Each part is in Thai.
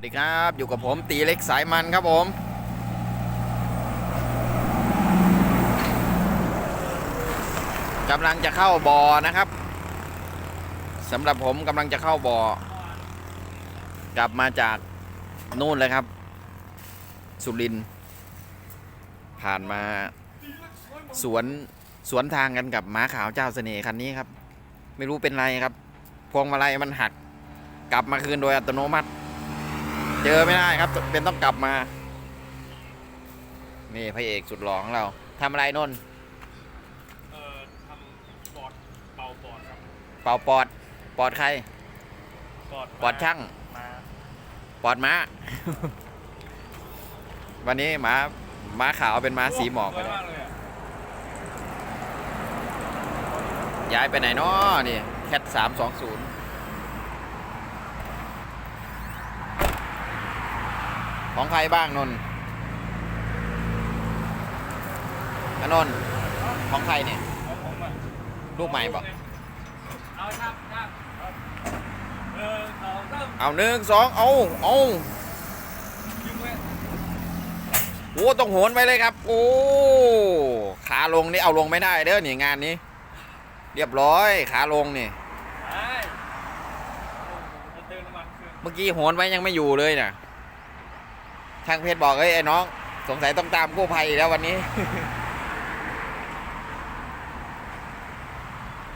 วัสดีครับ อยู่กับผมตีเล็กสายมันครับผม กำลังจะเข้าบ่อนะครับสำหรับผมกำลังจะเข้าบ่อกลับมาจากนู่นเลยครับ สุรินผ่านมาสวนสวนทางกันกับม้าขาวเจ้าเสน่ห์คันนี้ครับ ไม่รู้เป็นไรครับ พวงมาลัยมันหัก กลับมาคืนโดยอัตโนมัติ เจอไม่ได้ครับ เป็นต้องกลับมา นี่พระเอกสุดหล่อของเราทำอะไรนนท์เอ่อทำปอดเป่าปอดครับเป่าปอด ปอดใคร ปอดปอดช่าง มาปอดม้า วันนี้ม้าม้าขาวเป็นม้าสีหมอกสไปวยเลยมากเลยอะย้ายไปไหนเนาะนี่แคทสามสองศูนย์ ของใครบ้างนนท์อะนนท์ของใครเนี่ยของผมอะรูปใหม่ปะเอาครับครับเออเราเริ่มเอาหนึ่งสองเอาเอายิงไว้โอ้ต้องโหนไปเลยครับ โอ้ขาลงนี่เอาลงไม่ได้เด้อนี่งานนี้ เรียบร้อยขาลงนี่ไปจะเติมน้ำมันเครื่องเมื่อกี้โหนไว้ยังไม่อยู่เลยน่ะ ช่างเพชรบอกเอ้ยไอ้น้อง สงสัยต้องตามกู้ภัยอีกแล้ววันนี้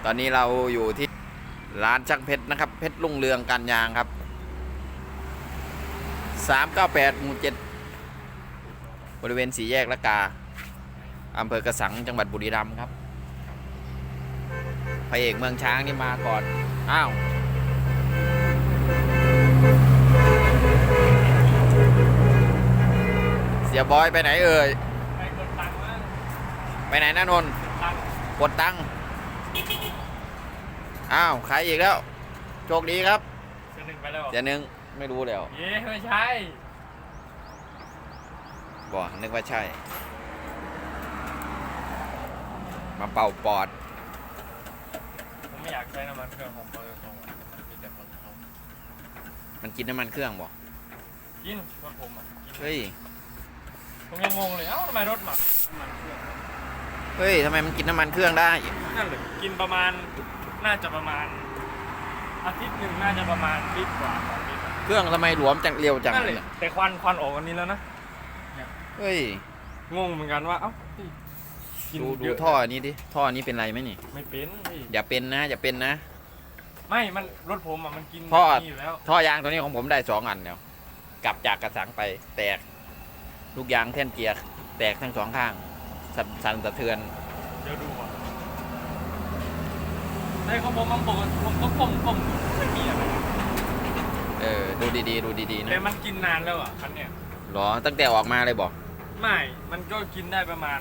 ตอนนี้เราอยู่ที่ร้านช่างเพชรนะครับ เพชรลุ่งเรืองการยางครับสามเก้าแปดหมู่เจ็ดบริเวณสี่แยกละกาอำเภอกระสังจังหวัดบุรีรัมย์ครับพระเอกเมืองช้างนี่มาก่อน อ้าว สียบอยไปไหนเอ่ย ไปกดตังค์ว่าไปไหนนะนนท์ตังค์กดตังค์อ้าวขายอีกแล้ว โชคดีครับจะหนึ่งไปแล้วเหรอเดี๋ยวนึงไม่รู้แล้วเย้ไม่ใช่ บอกนึกว่าใช่ มาเป่าปอด ผมไม่อยากใช้น้ำมันเครื่องของปตทอะมันมีแต่ปตทมันกินน้ำมันเครื่องบอกกินรถผมอะกิน เฮ้ย ผมยังงงเลยเอ้าทำไมรถหมักน้ำมันเครื่องเฮ้ยทำไมมันกินน้ำมันเครื่องได้ นั่นเลยกินประมาณน่าจะประมาณ อาทิตย์หนึ่งน่าจะประมาณลิตรกว่าสองลิตรอะเครื่องทำไมหลวมจังเร็วจังนั่นเลยเนี่ยแต่ควันควันออกวันนี้แล้วนะเฮ้ยงงเหมือนกันว่าเอ้าพี่กินดูดูเยะท่ออันนี้ดิท่ออันนี้เป็นไรไหมนี่ ไม่เป็นพี่อย่าเป็นนะ อย่าเป็นนะ ไม่มันรถผมอะมันกินท่อ นี่อยู่แล้ว ท่อยางตัวนี้ของผมได้สองอันแล้วกลับจากกระสังไปแตก ลูกยางแท่นเกียร์แตกทั้งสองข้างสั่นสั่นสะเทือนเดี๋ยวดูก่อนในของผมมันปกติผมก็กลมกลมไม่มีอะไรเออดูดีๆ ดูดีๆแต่นะมันกินนานแล้วอะคันเนี้ยหรอตั้งแต่ออกมาเลยบอกไม่ มันก็กินได้ประมาณ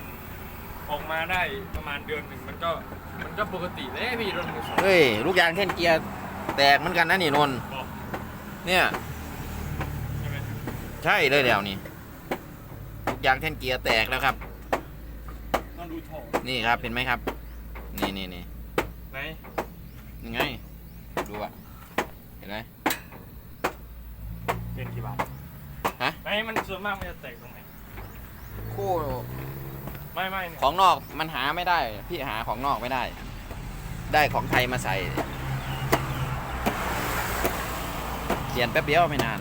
ออกมาได้ประมาณเดือนหนึ่งมันก็มันก็ปกติเลยพี่รถมือสองเฮ้ยลูกยางแท่นเกียร์แตกเหมือนกันนะนี่นนท์บอกเนี่ย ใช่ไหม ใช่เลยแล้วนี่ลูก ยางแท่นเกียร์แตกแล้วครับต้องดูท่อนี่ครับเห็นไหมครับ นี่นี่นี่ไหนนี่ไงดูอะเห็นไหมเป็นกี่บาทฮะไหนมันส่วนมากมันจะแตกตรงไหนคู่ไม่ไม่เนี่ยของนอกมันหาไม่ได้ พี่หาของนอกไม่ได้ ได้ของไทยมาใส่เปลี่ยนแป๊บเดียวไม่นาน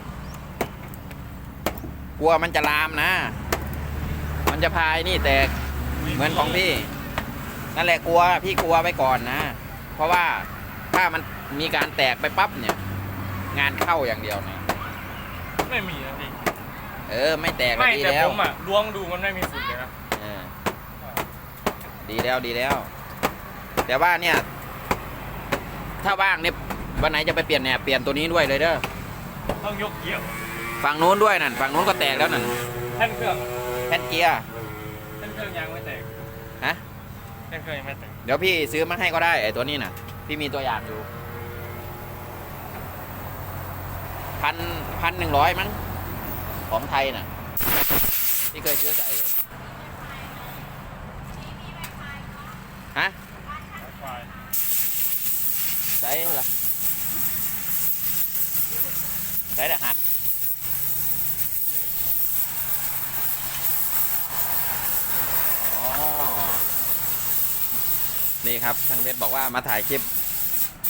กลัวมันจะลามนะมัน จะพายนี่แตกเหมือนของพี่ นั่นแหละกลัวพี่กลัวไว้ก่อนนะ เพราะว่าถ้ามันมีการแตกไปปั๊บเนี่ย งานเข้าอย่างเดียวนะไม่มีนะพี่เออ ไม่แตกก็ไม่ดีแต่แล้ผวมอะล้วงดูมันไม่มีฝุ่นเลยนะเออดีแล้วดีแล้ว แต่ว่าเนี่ย ถ้าว่างเนี่ยวันไหนจะไปเปลี่ยนแหนบเปลี่ยนตัวนี้ด้วยเลยเด้อต้องยกเกี่ยวฝั่งนู้นด้วยนั่นฝั่งนู้นก็แตกแล้วนั่น แท่นเครื่องแท่นเกียร์ แท่นเครื่องยังไม่แตกเดี๋ยวพี่ซื้อมาให้ก็ได้ไอ้ตัวนี้น่ะ พี่มีตัวอย่างอยู่พันพันหนึ่งร้อยมั้งของไทยน่ะพี่เคยซื้อใส่อยู่ฮะไฟใส่ละใส่รหัส นี่ครับท่านเพชรบอกว่ามาถ่ายคลิป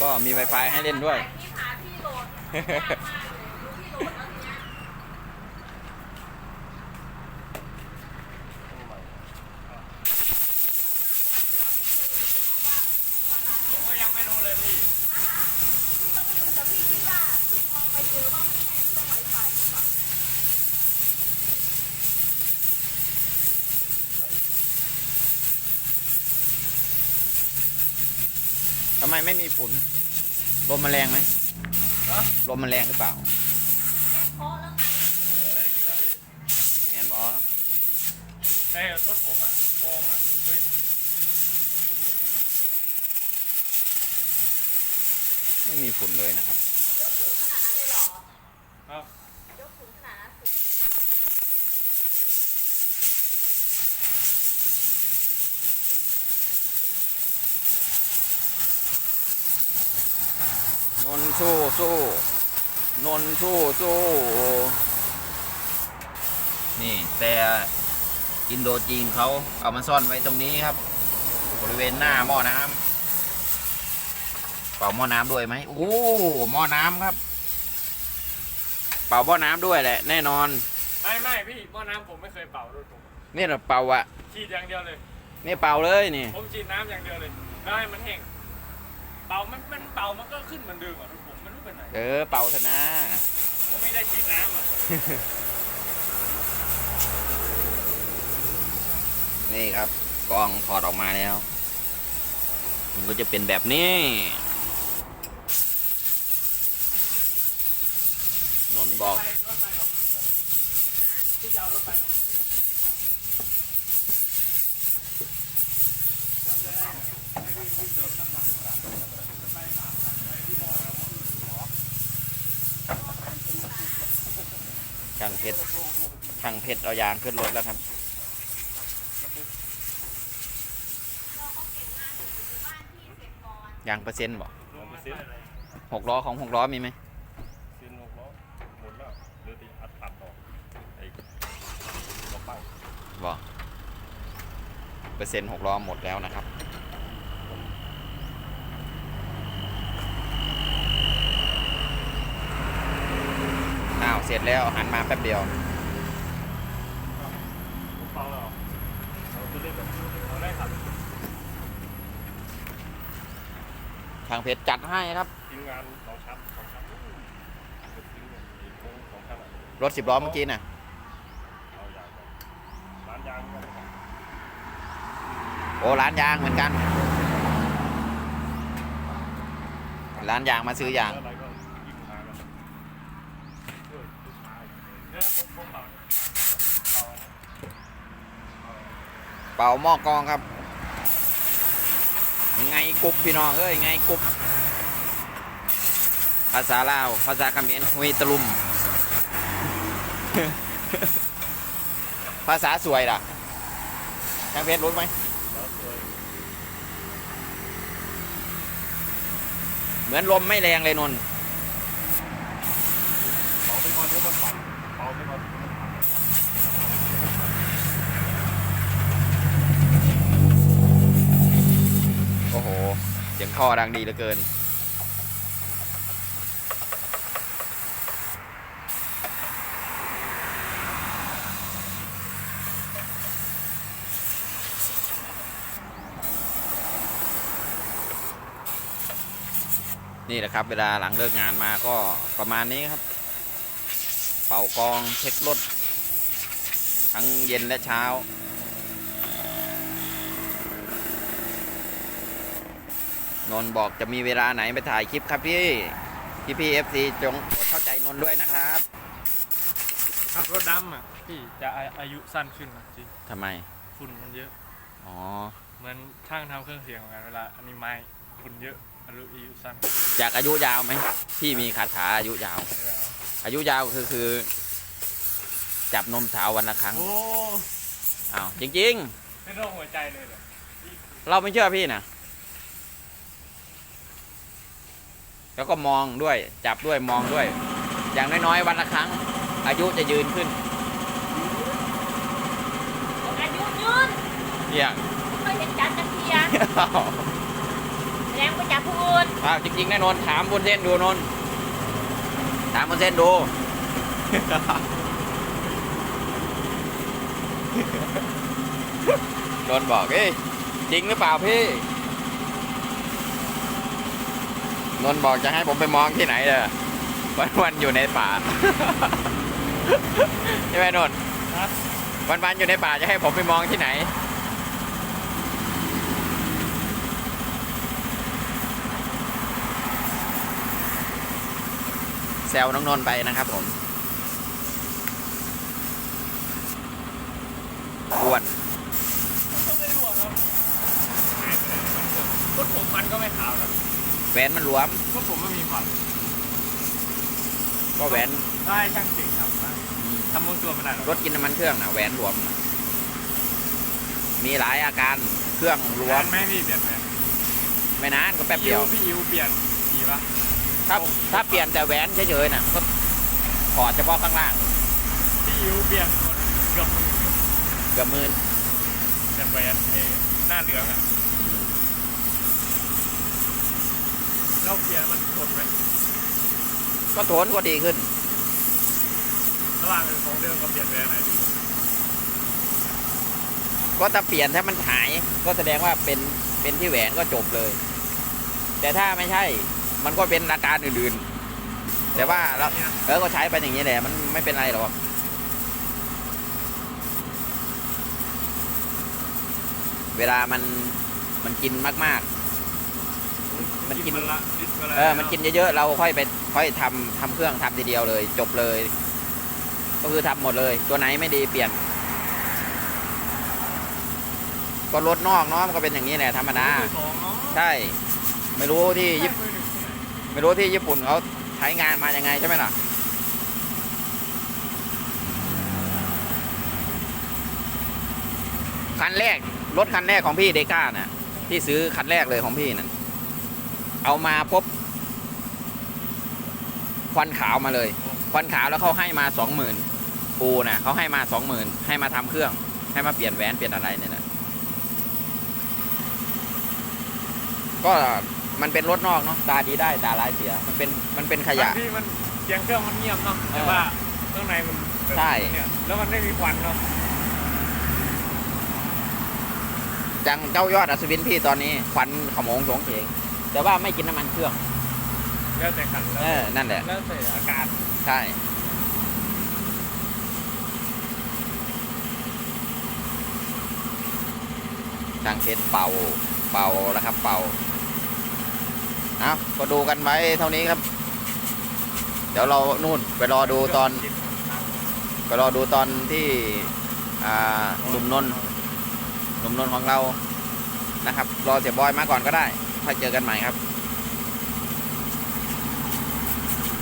ก็มี Wi-Fi ให้เล่นด้วยที่หาที่โหลดยากมากเลยรู้ที่โหลดแล้วทีเนี้ย ผมก็ยังไม่รู้เลยพี่ พี่ต้องไปดูแต่พี่คิดว่าพี่มองไปเจอว่ามันใช่เครื่องไวไฟหรือเปล่า ทำ ไมไม่มีฝุ่น ลมมันแรงไหมฮะลมมันแรงหรือเปล่าเพราะแล้วไงอะไรอย่างเงี้ยนะพี่แมนบอแต่รถผมอะกองอะเฮ้ยไม่รู้ไม่รู้ไม่มีฝุ่นเลยนะครับยกสูงขนาดนั้นเลยเหรอครับ นนท์สู้สู้นนท์สู้สู้นี่แต่อินโดจีนเขาเอามาซ่อนไว้ตรงนี้ครับ บริเวณหน้าหม้อน้ำเป่าหม้อน้ำด้วยไหมโอ้หม้อน้ำครับ เป่าหม้อน้ำด้วยแหละ แน่นอน ไม่ไม่พี่หม้อน้ำผมไม่เคยเป่ารถผมนี่เราเป่าอะฉีดอย่างเดียวเลย นี่เป่าเลยนี่ ผมฉีดน้ำอย่างเดียวเลยแล้วให้มันแห้งเป่ามันมันเป่ามันก็ขึ้นเหมือนเดิมอะรถผมมันรู้เป็นไหนเออเป่าเถอะนะผมไม่ได้ฉีดน้ำอะนี่ครับกล้องถอดออกมาแล้ว มันก็จะเป็นแบบนี้นนท์บอกไปรถไปหนองเสือที่จะเอารถไปหนองเสือ ช่างเพชรช่างเพชรเอายางขึ้นรถแล้วครับเราเขาเก็บงานอยู่ที่บ้านพี่เสร็จก่อนยางเปอร์เซ็นต์บอกรวมมาเซ็นอะไรหกล้อของหกล้อมีไหมเซ็นหกล้อหมดแล้วเหลือแต่อัดตัดออกไอ้กระเป๋าบอกเปอร์เซ็นต์หกล้อหมดแล้วนะครับ อ้าว เสร็จแล้วหันมาแป๊บเดียวกระเป๋างเพชรจัดให้ครับทีมงานสองชั้นสองชั้นรถสิบล้อเมื่อกี้น่ะโอ้ร้านยางเหมือนกัน ร้านยางมาซื้อยางอะไรก็ยิ่งหากันเฮ้ยลูกค้าเนี่ยผมผมเอาเอาเอา เป่าหม้อกองครับ ไงกุบพี่น้องเอ้ยไงกุบภาษาลาวภาษาเขมรหุยตะลุม ภาษาสวยล่ะช่างเพชรรู้ไหมเหมือนลมไม่แรงเลยนนเป่าไปก่อนเดี๋ยวมันปั่นเป่าไปก่อน โอ้โหเสียง ท่อดังดีเหลือเกิน นี่แหละครับเวลาหลังเลิกงานมาก็ประมาณนี้ครับ เป่ากองเช็ครถทั้งเย็นและเช้า นนท์บอกจะมีเวลาไหนไปถ่ายคลิปครับพี่พี่พี่เอฟซีจงโปรดเข้าใจนนท์ด้วยนะครับขับรถดำอะพี่จะอาอายุสั้นขึ้นนะจริงทำไมฝุ่นมันเยอะ อ๋อ เหมือนช่างทำเครื่องเสียงเหมือนกันเวลาอันนี้ไม้ฝุ่นเยอะอายุอายุสั้นจากอายุยาวไหมพี่มีคาถาอายุยาวไม่ได้เอาอายุยาวคือคือ จับนมสาววันละครั้งโอ้อ้าวจริงเป็นโรคหัวใจเลยเหรอๆเราไม่เชื่อพี่นะ แล้วก็มองด้วยจับด้วยมองด้วย อย่างน้อยๆ วันละครั้ง อายุจะยืนขึ้นอายุยืนเนี่ยไม่เคยเห็นจันทร์จักรเทียนอ้าวแสดงว่าจับผู้อื่นอ้าวจริงๆแน่นอนถามบนเส้นดูนนท์ถามบนเส้นดูโดนบอกเอ้ยจริงหรือเปล่าพี่ นนท์บอกจะให้ผมไปมองที่ไหนเด้อวันวันๆอยู่ในป่าใช่ไหมนนท์ฮะวันวันๆอยู่ในป่าจะให้ผมไปมองที่ไหน แซวน้องนนท์ไปนะครับผมอ้วน ก็ไม่รู้อะครับรถผมมันก็ไม่ขาวครับ แหวนมันหลวมรถผมไม่มีควันก็แหวนได้ช่างเก่งครับนะทำมือตัวไม่ได้หรอกรถกินน้ำมันเครื่องนะแหวนหลวมน่ะมีหลายอาการเครื่องหลวมแม่พี่เปลี่ยนไหมไม่นานก็แป๊บเดียว พี่อิวเปลี่ยนกี่ปะถ้าถ้าเปลี่ยนแต่แหวนเฉยๆน่ะก็ถอดเฉพาะข้างล่างพี่อิวเปลี่ยนหมดเกือบหมื่นเกือบหมื่น เปลี่ยนแหวนเอหน้าเหลืองอะ แล้วเปลี่ยนมันทนไหมก็โถนก็ดีขึ้นระหว่างของเดิมกับเปลี่ยนแหวนไหนดีก็ถ้าเปลี่ยนถ้ามันหายก็แสดงว่าเป็นเป็นที่แหวนก็จบเลย แต่ถ้าไม่ใช่มันก็เป็นอาการอื่นๆ แต่ว่าเราเนี่ยเออก็ใช้ไปอย่างนี้แหละมันไม่เป็นไรหรอกเวลามันมันกินมาก มันกินละลิตรละๆเออมันกินเยอะๆเราค่อยไปค่อยทำทำเครื่องทำทีเดียวเลย จบเลย ก็คือทำหมดเลย ตัวไหนไม่ดีเปลี่ยน ก็รถนอกเนาะมันก็เป็นอย่างนี้แหละธรรมดามือสองเนาะใช่ ไม่รู้ที่ญี่ปุ่นมือหนึ่งที่ไหนไม่รู้ที่ญี่ปุ่นเขาใช้งานมายังไงใช่ไหมล่ะคันแรกรถคันแรกของพี่เดก้าน่ะที่ซื้อคันแรกเลยของพี่นั่น เอามาพบควันขาวมาเลย ควันขาวแล้วเขาให้มาสองหมื่นปูน่ะเขาให้มาสองหมื่นให้มาทำเครื่อง ให้มาเปลี่ยนแหวนเปลี่ยนอะไรเนี่ยนะก็มันเป็นรถนอกเนาะตาดีได้ตาร้ายเสีย มันเป็นมันเป็นขยะบางที่มันเสียงเครื่องมันเงียบเนาะแต่เออว่าข้างในมันแบบใช่เนี่ยแล้วมันไม่มีควันเนาะจังเจ้ายอดอัศวินพี่ตอนนี้ควันขโมงโฉงเฉง แต่ว่าไม่กินน้ำมันเครื่อง แล้วแต่ขันเอแล้วอนั่นแหละ แล้วแต่อาการใช่ ทางเทสเป่า เป่าแล้วครับ เป่าเอาก็ดูกันไว้เท่านี้ครับ เดี๋ยวเรานู่นไปรอดูตอน ไปรอดูตอนที่อ่าหนุ่มนนท์หนุ่มนนท์ของเรานะครับ รอเสียบอยมาก่อนก็ได้ ค่อยเจอกันใหม่ครับ